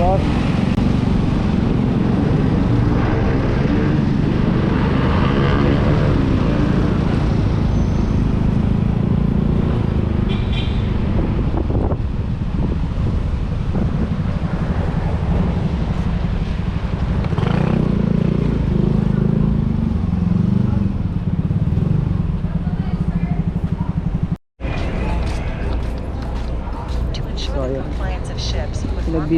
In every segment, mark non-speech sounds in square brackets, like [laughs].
boss. To ensure So, the ayun. compliance of ships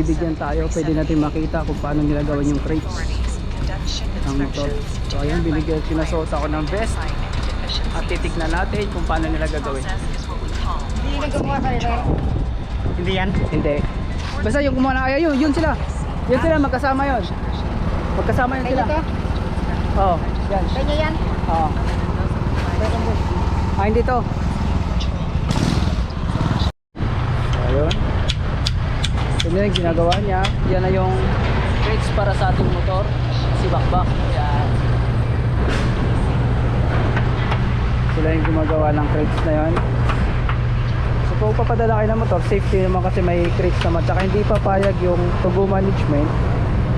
with Pinagbibigyan tayo, pwede natin 178 makita kung paano nila gawin yung crates ng motor. So verify binigyan, sinasuot ako ng vest at titignan natin kung paano nila gagawin. Hindi na gumawa sa ito. Hindi yan? Hindi. Basta yung kumuha na, ayun, yun sila. Yun sila, magkasama yun. Magkasama yun sila. Oo, yan. Kanya yan? Oo. Ah, hindi to. Ayun. Yun yung ginagawa niya. Yan na yung crates para sa ating motor. Si Bakbak. Yan. Sila yung gumagawa ng crates na yon. So kung papadala kayo ng motor, safety naman kasi may crates naman. Tsaka hindi papayag yung tubo management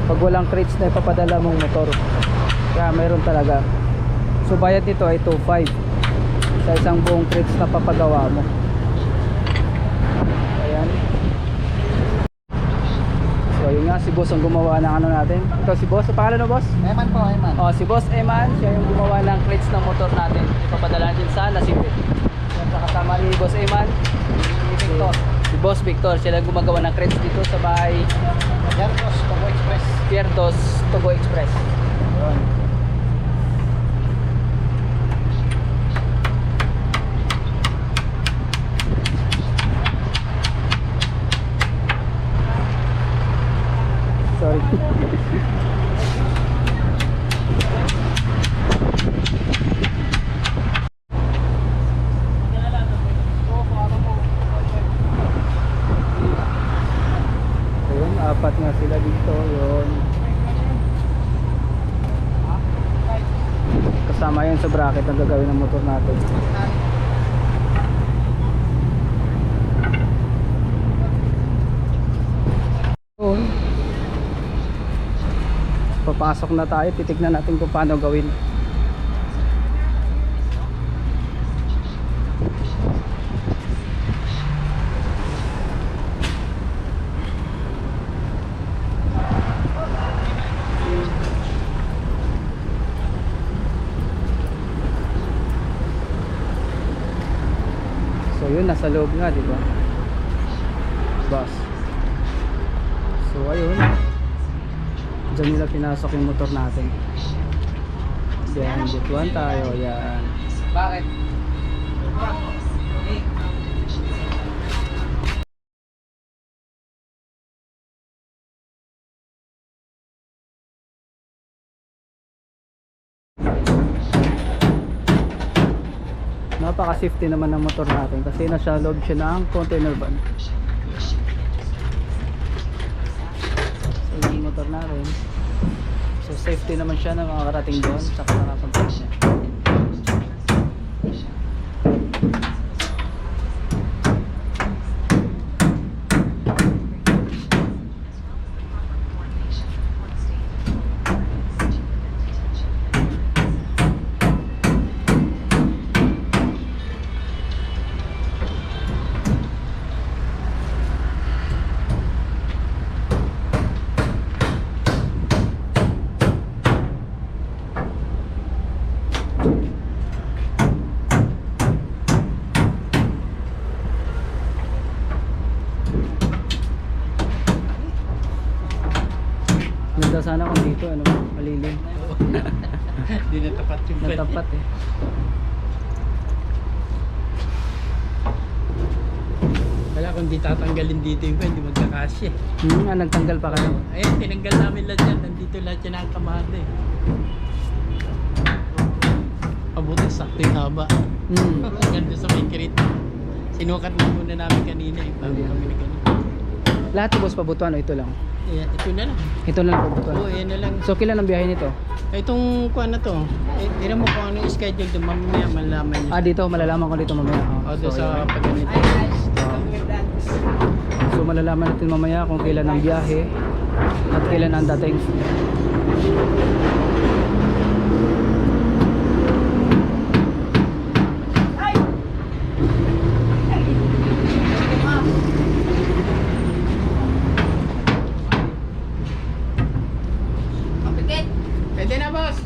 pag walang crates na ipapadala mong motor. Kaya mayroon talaga. So bayad nito ay 2.5 sa isang buong crates na papagawa mo. Ayan. So yun nga si boss ang gumawa ng ano natin. Ito si boss. Pangalan mo boss? Eman po, Eman. Oh, si Boss Eman, siya yung gumawa ng crates ng motor natin. Ipapadala din sa Nasipit. Sa kasama ni Boss Eman, si Victor. Si Boss Victor, sila yung gumagawa ng crates dito sa bahay Yardos, Togo Express. Pierdos Togo Express. Yun. Sorry. Ayun, apat nga sila dito. Yun. Kasama yan sa bracket ang gagawin ng motor natin. Yun. Papasok na tayo, titignan natin kung paano gawin. Nasa loob nga, di ba? Bus. So ayun. Diyan nila pinasok yung motor natin. Yan, butuan tayo. Yan. Bakit? Napaka-safety naman ng motor natin kasi nasa loob siya ng container van. So yung motor natin. So safety naman siya na makakarating doon saka nakapunta siya. Ganda sana kung dito ano, malilim. Hindi na tapat yung Natapat eh. Wala kung di tatanggalin dito yung hindi magkakasya. Hmm, ah, nagtanggal pa kayo. Ayun, tinanggal namin lahat yan. Nandito lahat yan ang kamada eh. Pabuti sakto yung haba. Hmm. [laughs] Doon sa may kirit. Sinukat na muna namin kanina eh. Bago kami. Lahat ng boss pabutuan o ito lang. Ayan, ito na lang. Ito na lang pabutuan. Oo, yan na lang. So kailan ang biyahe nito? Itong kuha na to, eh, tira mo kung ano yung schedule doon, mamaya malalaman niyo. Ah, dito malalaman ko dito mamaya. Oh, doon so, sa yun. pagganito. Oh. So malalaman natin mamaya kung kailan ang biyahe at kailan ang dating. Pwede na.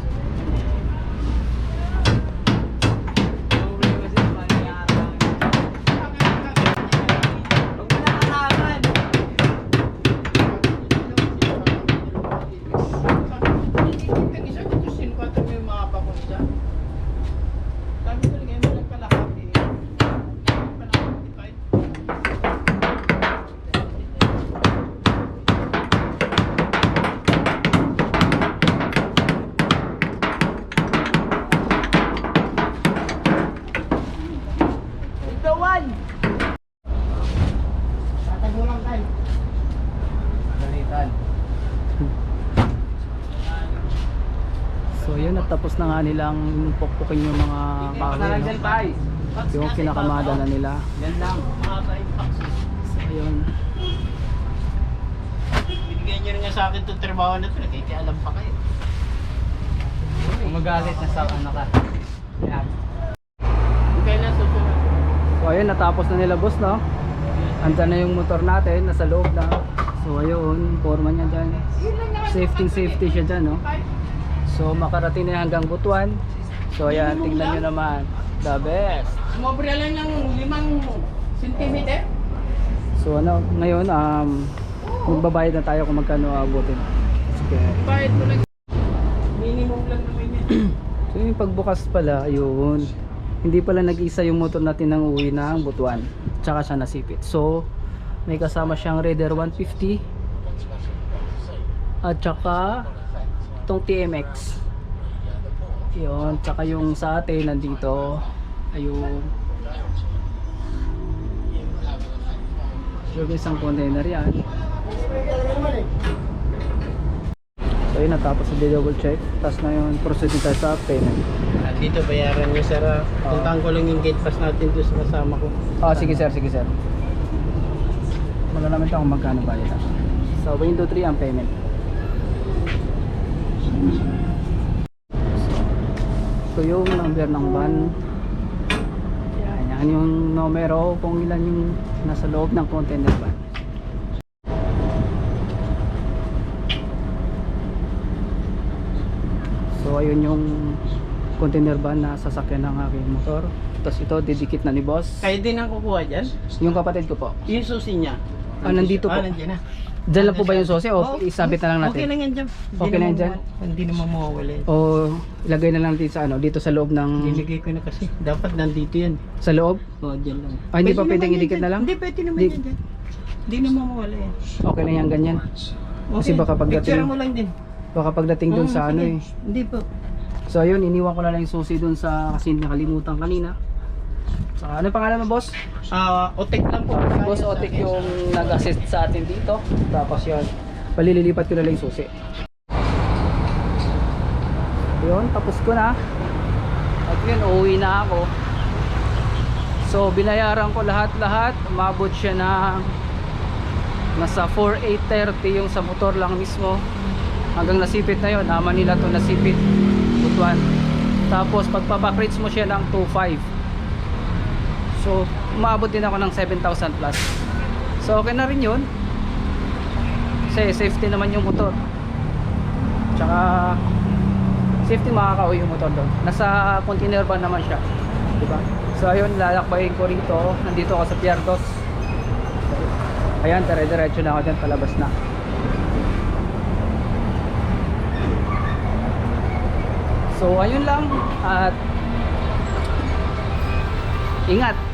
Nga nilang pukpukin yung mga kahoy. No? Yung kinakamada na nila. Yan lang. So yun. Binigyan nyo rin nga sa akin itong trabaho na ito. Nakikialam pa kayo. Magalit na sa ano ka. Yan. Kailan susunod? So ayun, natapos na nila boss, no? Andyan na yung motor natin, nasa loob na. So ayun, forma niya dyan. Safety, safety siya dyan, no? So makarating na hanggang Butuan. So ayan, tingnan nyo naman. The best. Sumobra lang ng limang sentimeter. So ano, ngayon, um, magbabayad na tayo kung magkano abutin. Sige. Bayad mo lang. Minimum lang naman yan. [clears throat] So yung pagbukas pala, ayun. Hindi pala nag-isa yung motor natin ng uwi ng Butuan. Tsaka siya nasipit. So, may kasama siyang Raider 150. At tsaka itong TMX. Yun, tsaka yung sa atin nandito. Ayun. Sure, isang container yan. So yun, natapos sa double check. Tapos na yun, proceed na tayo sa payment. Ah, Dito bayaran nyo sir. ah. Puntahan ko lang yung gate pass natin doon sa kasama ko. Ah, sige sir, sige sir. Malalaman ko kung magkano bayad. So, window 3 ang payment. So, yung number ng van. Yan, yan yung numero kung ilan yung nasa loob ng container van. So, ayun yung container van na sasakyan ng aking motor. Tapos ito, didikit na ni boss. Kayo din ang kukuha dyan? Yung kapatid ko po. Yung susi niya. Ah, nandito po. Ah, nandiyan na. Diyan lang po ba yung susi o Oo, isabit na lang natin? Okay lang yan dyan. Hindi Okay lang naman dyan? Hindi naman mawawala yan. O ilagay na lang dito sa ano, dito sa loob ng Dinigay ko na kasi. Dapat nandito yan. sa loob. O, dyan lang. Ah, hindi pa Pwede pwedeng yan idikit dyan. na lang? Hindi, pwede naman Di- yan dyan. Hindi naman mawala yan. Okay lang yan ganyan. Kasi baka pagdating- Picture mo lang din. Baka pagdating doon Oo, sa ano sige. eh. Hindi po. So ayun, iniwan ko na lang yung susi doon sa kasi nakalimutan kanina. So ano pangalan mo boss? Ah, otek lang po. Si boss akin. yung nag-assist sa atin dito. Tapos yun, palililipat ko na lang yung susi. Yun, tapos ko na. At yun, uuwi na ako. So, binayaran ko lahat-lahat. Umabot siya na nasa 4,830 yung sa motor lang mismo. Hanggang nasipit na yun. Ama nila to nasipit. Butuan. Tapos, pagpapakrits mo siya ng 2,500. So, umabot din ako ng 7,000 plus. So, okay na rin yun. Kasi safety naman yung motor. Tsaka, safety makakauwi yung motor doon. Nasa container van naman siya. Diba? So, ayun, lalakbayin ko rito. Nandito ako sa Pierdos. Ayan, dire-diretso na ako dyan, palabas na. So, ayun lang. At, ingat.